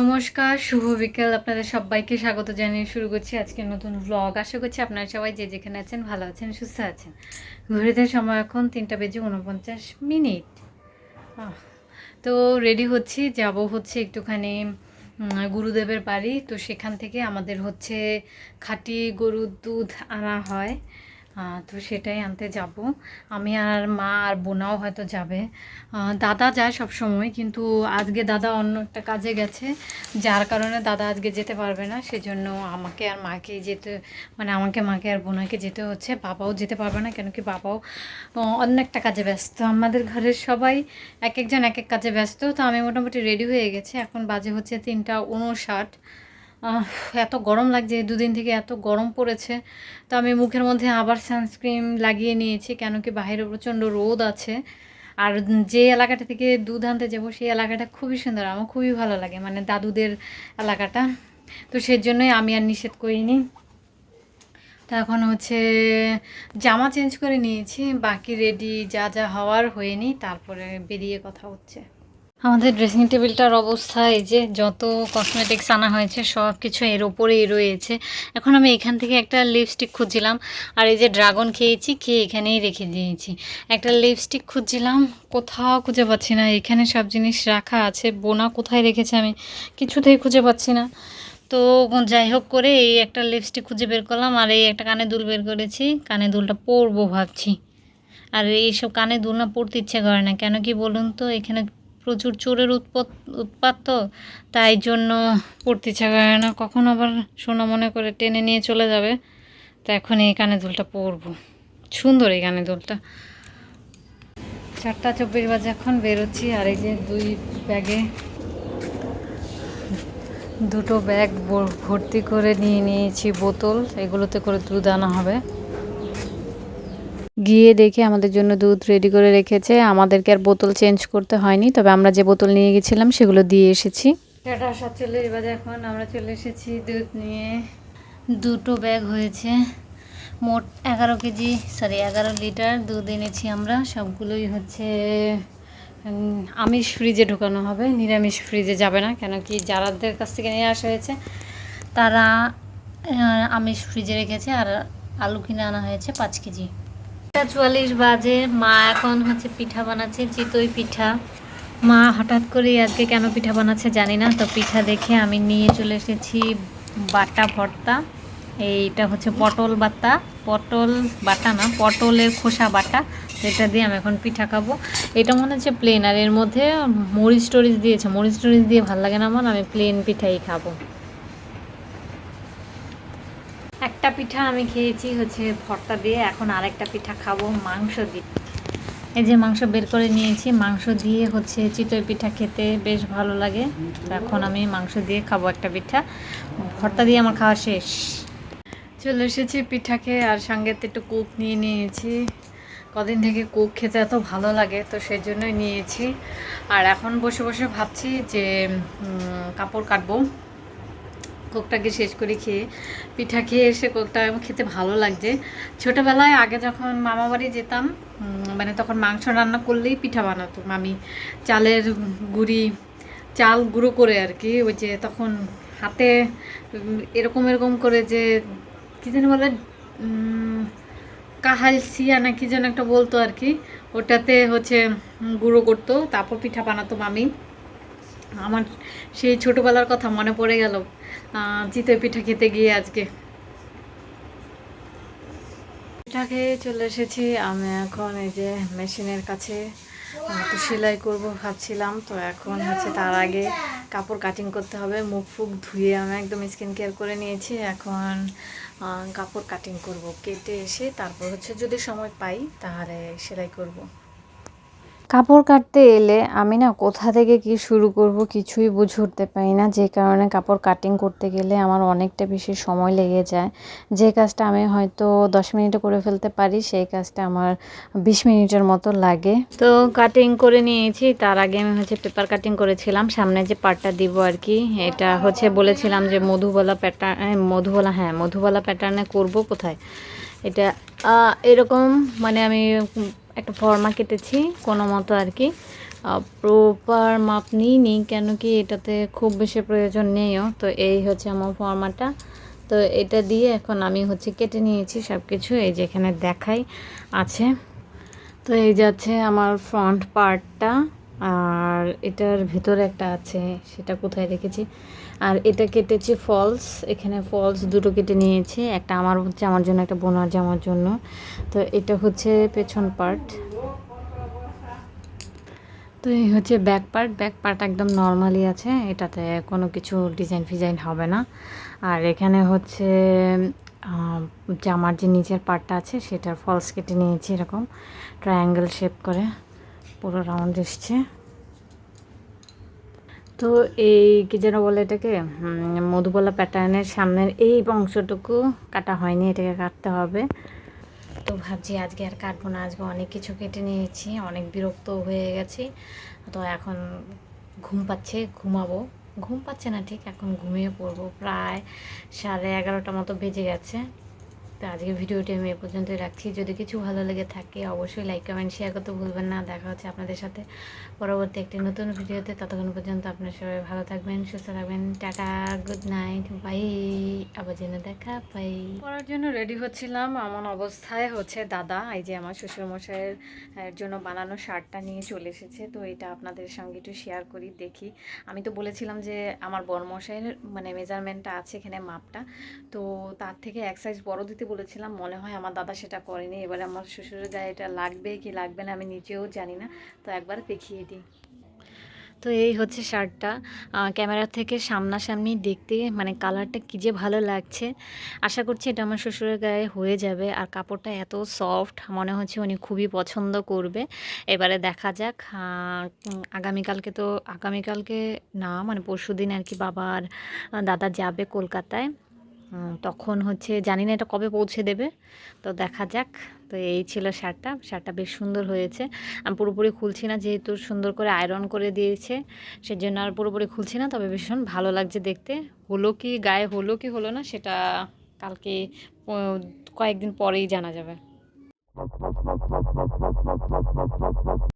নমস্কার, শুভ বিকেল। আপনাদের সবাইকে স্বাগত জানিয়ে শুরু করছি আজকে নতুন ব্লগ আশা করছি আপনারা সবাই যে যেখানে আছেন ভালো আছেন, সুস্থ আছেন। ঘড়িতে সময় এখন তিনটা বেজে উনপঞ্চাশ মিনিট। তো রেডি হচ্ছি, যাব হচ্ছে একটুখানি গুরুদেবের বাড়ি। তো সেখান থেকে আমাদের হচ্ছে খাঁটি গরুর দুধ আনা হয়। তো সেটাই আনতে যাব। আমি আর মা আর বোনাও হয়তো যাবে। দাদা যায় সব সময় কিন্তু আজকে দাদা অন্য একটা কাজে গেছে। যার কারণে দাদা আজকে যেতে পারবে না, সেজন্য আমাকে আর মাকে যেতে মানে আমাকে মাকে আর বোনাকে যেতে হচ্ছে। বাবাও যেতে পারবে না কেন কি বাবাও অন্য একটা কাজে ব্যস্ত। আমাদের ঘরের সবাই এক একজন এক এক কাজে ব্যস্ত। তো আমি মোটামুটি রেডি হয়ে গেছি। এখন বাজে হচ্ছে তিনটা উনষাট এত গরম লাগছে, দুদিন থেকে এত গরম পড়েছে। তো আমি মুখের মধ্যে আবার সানস্ক্রিন লাগিয়ে নিয়েছি, কেন কি বাইরে প্রচণ্ড রোদ আছে। আর যে এলাকাটা থেকে দুধ আনতে যাব, সেই এলাকাটা খুবই সুন্দর, আমার খুবই ভালো লাগে মানে দাদুদের এলাকাটা। তো সেজন্যই আমি আর নিষেধ করিনি। তো এখন হচ্ছে জামা চেঞ্জ করে নিয়েছি, বাকি রেডি যা যা হওয়ার হয়নি, তারপরে বেরিয়ে কথা হচ্ছে। আমাদের ড্রেসিং টেবিলটার অবস্থা, এই যে যত কসমেটিক্স আনা হয়েছে সব কিছু এর ওপরেই রয়েছে। এখন আমি এখান থেকে একটা লিপস্টিক খুঁজছিলাম, আর এই যে ড্রাগন খেয়েছি, খেয়ে এখানেই রেখে দিয়েছি। একটা লিপস্টিক খুঁজছিলাম, কোথাও খুঁজে পাচ্ছি না, এখানে সব জিনিস রাখা আছে, বোনা কোথায় রেখেছে আমি কিছুতেই খুঁজে পাচ্ছি না। তো যাই হোক করে এই একটা লিপস্টিক খুঁজে বের করলাম, আর এই একটা কানে দুল বের করেছি, কানে দুলটা পরবো ভাবছি। আর এইসব কানে দুল না পড়তে ইচ্ছে করে না, কেন কি বলুন তো, এখানে প্রচুর চোরের উৎপাত উৎপাত তো, তাই জন্য পড়তে ইচ্ছা না। কখন আবার সোনা মনে করে টেনে নিয়ে চলে যাবে। তো এখন এই কানে দুলটা পরবো। সুন্দর এই কানে দুলটা। চারটা চব্বিশ বাজে এখন, বেরোচ্ছি আর এই যে দুই ব্যাগে দুটো ব্যাগ ভর্তি করে নিয়ে নিয়েছি বোতল। এগুলোতে করে দুধ আনা হবে। গিয়ে দেখে আমাদের জন্য দুধ রেডি করে রেখেছে। আমাদেরকে আর বোতল চেঞ্জ করতে হয়নি, তবে আমরা যে বোতল নিয়ে গেছিলাম সেগুলো দিয়ে এসেছি। এটা সাতচল্লিশ বাজে এখন, আমরা চলে এসেছি দুধ নিয়ে। দুটো ব্যাগ হয়েছে, মোট এগারো কেজি সরি এগারো লিটার দুধ এনেছি আমরা। সবগুলোই হচ্ছে আমিষ ফ্রিজে ঢোকানো হবে, নিরামিষ ফ্রিজে যাবে না, কেন কি যারাদের কাছ থেকে নিয়ে আসা হয়েছে, তারা আমিষ ফ্রিজে রেখেছে, আর আলু কিনে আনা হয়েছে পাঁচ কেজি। একটা চুয়াল্লিশ বাজে। মা এখন হচ্ছে পিঠা বানাচ্ছে, চিতই পিঠা। মা হঠাৎ করে আজকে কেন পিঠা বানাচ্ছে জানি না, তো পিঠা দেখে আমি নিয়ে চলে এসেছি বাটা ভর্তা। এইটা হচ্ছে পটল বাটা। পটল বাটা না, পটলের খোসা বাটা। এটা দিয়ে আমি এখন পিঠা খাব। এটা মনে হচ্ছে প্লেন আর এর মধ্যে মরিচ টরিচ দিয়েছে। মরিচ টরিচ দিয়ে ভালো লাগে না আমার, আমি প্লেন পিঠাই খাব। একটা পিঠা আমি খেয়েছি হচ্ছে ভর্তা দিয়ে, এখন আরেকটা পিঠা খাব মাংস দিয়ে। এই যে মাংস বের করে নিয়েছি, মাংস দিয়ে হচ্ছে চিতই পিঠা খেতে বেশ ভালো লাগে। এখন আমি মাংস দিয়ে খাব একটা পিঠা। ভর্তা দিয়ে আমার খাওয়া শেষ। চলে এসেছি পিঠা খেয়ে আর সঙ্গে তো একটু কোক নিয়ে নিয়েছি। কদিন থেকে কোক খেতে এত ভালো লাগে, তো সেই জন্যই নিয়েছি। আর এখন বসে বসে ভাবছি যে কাপড় কাটবো। কোকটাকে শেষ করে খেয়ে, পিঠা খেয়ে এসে কোকটা খেতে ভালো লাগছে। ছোটোবেলায় আগে যখন মামা বাড়ি যেতাম মানে তখন মাংস রান্না করলেই পিঠা বানাতো। মামি চালের গুড়ি, চাল গুঁড়ো করে আর কি, ওই যে তখন হাতে, এরকম এরকম করে যে, কী যেন বলে কাহাল সিয়া না কি যেন একটা বলতো আর কি, ওটাতে হচ্ছে গুঁড়ো করতো, তারপর পিঠা বানাতো মামি। আমার সেই ছোটোবেলার কথা মনে পড়ে গেল। চিতই পিঠা খেতে গিয়ে আজকে। পিঠা খেয়ে চলে এসেছি। আমি এখন এই যে মেশিনের কাছে একটু সেলাই করব ভাবছিলাম। তো এখন হচ্ছে তার আগে কাপড় কাটিং করতে হবে। মুখ ফুক ধুয়ে আমি একদম স্কিন কেয়ার করে নিয়েছি। এখন কাপড় কাটিং করব। কেটে এসে তারপর হচ্ছে যদি সময় পাই তাহলে সেলাই করব। কাপড় কাটতে এলে আমি না কোথা থেকে কি শুরু করব কিছুই বুঝে উঠতে পারি না। যে কারণে কাপড় কাটিং করতে গেলে আমার অনেকটা বেশি সময় লেগে যায়। যে কাজটা আমি হয়তো দশ মিনিটে করে ফেলতে পারি, সেই কাজটা আমার বিশ মিনিটের মতো লাগে। তো কাটিং করে নিয়েছি। তার আগে আমি হচ্ছে পেপার কাটিং করেছিলাম। সামনে যে পার্টটা দিব আর কি, এটা হচ্ছে বলেছিলাম যে মধুবালা প্যাটার্ন মধুবালা হ্যাঁ মধুবালা প্যাটার্নে করব কোথায়? এটা এরকম মানে আমি একটা ফর্মা কেটেছি, কোনো মতো আর কি। প্রপার মাপ নিইনি কেন কি এটাতে খুব বেশি প্রয়োজন নেইও। তো এই হচ্ছে আমার ফর্মাটা। তো এটা দিয়ে এখন আমি হচ্ছে কেটে নিয়েছি সব কিছু এই যে এখানে দেখাই আছে। তো এই যাচ্ছে আমার ফ্রন্ট পার্টটা আর এটার ভিতরে একটা আছে, সেটা কোথায় রেখেছি? আর এটা কেটেছি ফলস। এখানে ফলস দুটো কেটে নিয়েছি। একটা আমার হচ্ছে আমার জন্য, একটা বোনার জামার জন্য। তো এটা হচ্ছে পেছন পার্ট। তো এই হচ্ছে ব্যাক পার্ট। ব্যাক পার্ট একদম নর্মালি আছে। এটাতে কোনো কিছু ডিজাইন ফিজাইন হবে না। আর এখানে হচ্ছে জামার যে নিচের পার্টটা আছে, সেটার ফলস কেটে নিয়েছি এরকম। ট্রায়াঙ্গেল শেপ করে। পুরো রাউন্ড এসছে। তো এই কি যেন বলে এটাকে মধুবলা প্যাটার্নের সামনের এই অংশটুকু কাটা হয়নি, এটাকে কাটতে হবে। তো ভাবছি আজকে আর কাটবো না, আজকে অনেক কিছু কেটে নিয়েছি, অনেক বিরক্ত হয়ে গেছি। তো এখন ঘুম পাচ্ছে, ঘুমাবো। ঘুম পাচ্ছে না, ঠিক, এখন ঘুমিয়ে পড়ব। প্রায় সাড়ে এগারোটা মতো বেজে গেছে। তো আজকে ভিডিওটি আমি এ পর্যন্তই রাখছি। যদি কিছু ভালো লেগে থাকে, অবশ্যই লাইক কমেন্ট শেয়ার করতে ভুলবেন না। দেখা হচ্ছে আপনাদের সাথে পরবর্তী একটি নতুন ভিডিওতে। ততক্ষণ পর্যন্ত আপনার সবাই ভালো থাকবেন, সুস্থ থাকবেন। টাটা গুড নাইট বাই আবার যেন দেখা বাই পড়ার জন্য রেডি হচ্ছিলাম। এমন অবস্থায় হচ্ছে দাদা, এই যে আমার শ্বশুরমশাইয়ের জন্য বানানো শার্টটা নিয়ে চলে এসেছে। তো এটা আপনাদের সঙ্গে একটু শেয়ার করি, দেখি। আমি তো বলেছিলাম যে আমার বড়মশাইয়ের মানে মেজারমেন্টটা আছে এখানে, মাপটা। তো তার থেকে এক সাইজ বড় দিতে বলেছিলাম, মনে হয় আমার দাদা সেটা করেনি। এবারে আমার শ্বশুরের গায়ে এটা লাগবে কি লাগবে না আমি নিজেও জানি না, তো একবার দেখিয়ে দিই। তো এই হচ্ছে শার্টটা। ক্যামেরা থেকে সামনাসামনি দেখতে মানে কালারটা কী যে ভালো লাগছে। আশা করছি এটা আমার শ্বশুরের গায়ে হয়ে যাবে। আর কাপড়টা এত সফট, মনে হচ্ছে উনি খুবই পছন্দ করবে। এবারে দেখা যাক আগামীকালকে তো, আগামীকালকে না মানে পরশু দিন আর কি বাবার দাদা যাবে কলকাতায়। তখন হচ্ছে জানি না এটা কবে পৌঁছে দেবে। তো দেখা যাক। তো এই ছিল শার্টটা। শার্টটা বেশ সুন্দর হয়েছে। আমি পুরোপুরি খুলছি না, যেহেতু সুন্দর করে আয়রন করে দিয়েছে, সেজন্য আর পুরোপুরি খুলছি না। তবে ভীষণ ভালো লাগছে দেখতে। হলো কি গায়ে, হলো কি হলো না, সেটা কালকে কয়েকদিন পরেই জানা যাবে।